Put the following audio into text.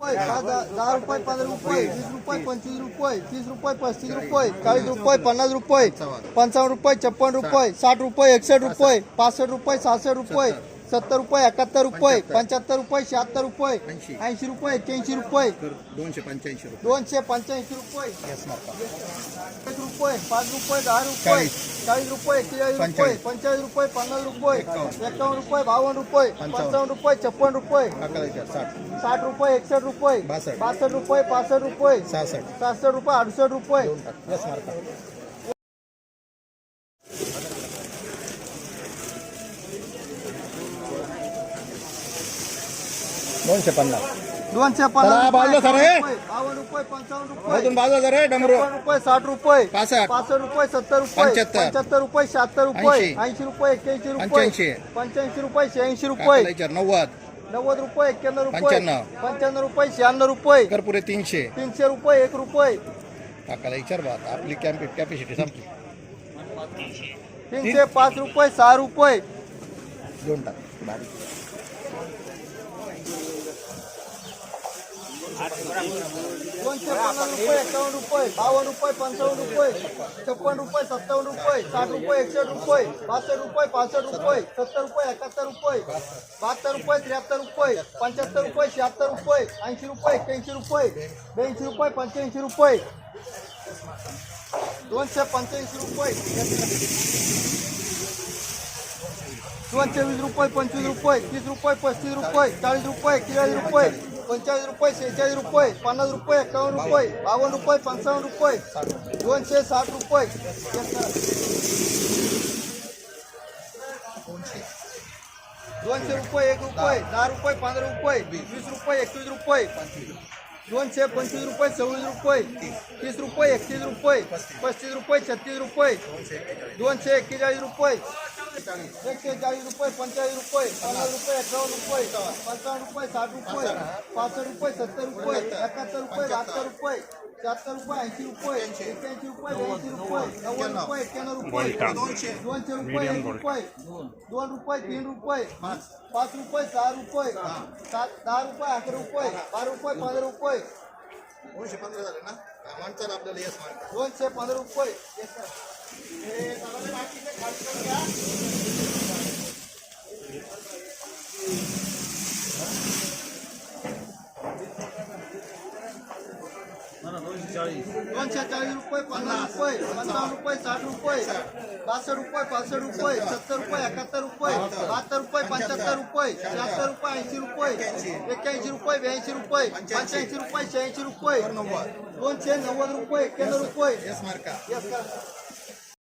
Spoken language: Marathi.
रुपये दहा रुपये पंधरा रुपये वीस रुपये पंचवीस रुपये तीस रुपये पस्तीस रुपये चाळीस रुपये पन्नास रुपये पंचावन्न रुपये छप्पन रुपये साठ रुपये एकसष्ट रुपये पासष्ट रुपये सहासष्ट रुपये सत्तर रुपये एकाहत्तर रुपये पंच्याहत्तर रुपये शहात्तर रुपये ऐंशी रुपये एक्क्याऐंशी रुपये दोनशे पंच्याऐंशी दोनशे पंच्याऐंशी रुपये एक रुपये पाच रुपये दहा रुपये चाळीस. चाळीस रुपये एक्केचाळीस रुपये पंचेचाळीस. रुपये पन्नास रुपये एकावन्न. रुपये बावन्न रुपये पंचावन्न. रुपये छप्पन रुपये. साठ. रुपये एकसष्ट रुपये. बासष्ट. रुपये पासष्ट रुपये. सहासष्ट. रुपये अडुसष्ट रुपये. दोनशे पन्नास. दोनशे पन्नास बाजूला रुपये, सर, हे. रुपये, बावन्न रुपये पंचावन्न रुपये. डमरू. रुपये साठ रुपये. पासष्ट. पासष्ट रुपये सत्तर रुपये. पंच्याहत्तर. पंच्याहत्तर रुपये शहात्तर रुपये. ऐंशी. ऐंशी रुपये एक्क्याऐंशी रुपये. पंच्याऐंशी. पंच्याऐंशी रुपये शहाऐंशी रुपये. नव्वद. नव्वद रुपये एक्क्याण्णव रुपये. पंच्याण्णव. पंच्याण्णव रुपये शहाण्णव रुपये. करपुरे तीनशे. तीनशे रुपये एक रुपये. काकाला विचार बात आपली कॅम्प कॅपॅसिटी संपली. तीनशे पाच रुपये सहा रुपये. दोन टाक. बारीक. दोनशे पन्नास रुपये एकावन्न रुपये बावन्न रुपये पंचावन्न रुपये छप्पन रुपये सत्तावन्न रुपये साठ रुपये एकसष्ट रुपये बासष्ट रुपये पासष्ट रुपये सत्तर रुपये एकाहत्तर रुपये बहात्तर रुपये त्र्याहत्तर रुपये पंच्याहत्तर रुपये शहात्तर रुपये ऐंशी रुपये एक्क्याऐंशी रुपये ब्याऐंशी रुपये पंच्याऐंशी रुपये दोनशे पंच्याऐंशी रुपये दोनशे वीस रुपये पंचवीस रुपये तीस रुपये पस्तीस रुपये चाळीस रुपये एक्केचाळीस रुपये पंचेचाळीस रुपये शेहेचाळीस रुपये पन्नास रुपये एकावन्न रुपये बावन्न रुपये पंचावन्न रुपये दोनशे साठ रुपये. दोनशे रुपये एक रुपये दहा रुपये पंधरा रुपये वीस रुपये एकवीस रुपये दोनशे पंचवीस रुपये सव्वीस रुपये तीस रुपये एकतीस रुपये पस्तीस रुपये छत्तीस रुपये दोनशे एक्केचाळीस रुपये एकशे चाळीस रुपये पंचेचाळीस रुपये पन्नास रुपये एकावन्न रुपये पंचावन्न रुपये साठ रुपये पासष्ट रुपये सत्तर रुपये एकाहत्तर रुपये बहात्तर रुपये शहात्तर रुपये ऐंशी रुपये एक्क्याऐंशी रुपये ब्याऐंशी रुपये नव्वद रुपये एक्क्याण्णव रुपये दोनशे दोनशे रुपये एक रुपये दोन रुपये तीन रुपये पाच रुपये सहा रुपये सात दहा रुपये अकरा रुपये बारा रुपये पंधरा रुपये दोनशे पंधरा झाले ना माणसाला आपल्याला यस मार्का दोनशे पंधरा रुपये Yes, sir. दोनशे चाळीस रुपये पन्नास रुपये पंचावन्न रुपये साठ रुपये बासष्ट रुपये पासष्ट रुपये सत्तर रुपये एकाहत्तर रुपये बहात्तर रुपये पंच्याहत्तर रुपये शहात्तर रुपये ऐंशी रुपये एक्क्याऐंशी रुपये ब्याऐंशी रुपये पंच्याऐंशी रुपये शहाऐंशी रुपये दोनशे नव्वद रुपये एक्क्याण्णव रुपये.